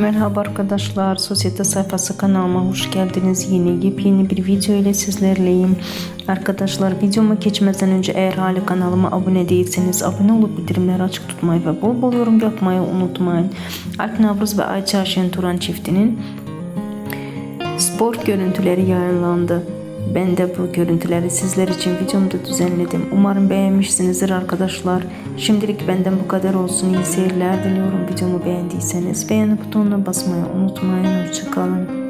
Merhaba arkadaşlar, Sosyete sayfası kanalıma hoş geldiniz. Yeni yepyeni bir video ile sizlerleyim. Arkadaşlar videoma geçmeden önce eğer hala kanalıma abone değilseniz abone olup bildirimleri açık tutmayı ve bol bol yorum yapmayı unutmayın. Alp Navruz ve Ayça Şen Turan çiftinin spor görüntüleri yayınlandı. Ben de bu görüntüleri sizler için videomda düzenledim. Umarım beğenmişsinizdir arkadaşlar. Şimdilik benden bu kadar olsun. İyi seyirler diliyorum. Videomu beğendiyseniz beğeni butonuna basmayı unutmayın. Hoşçakalın.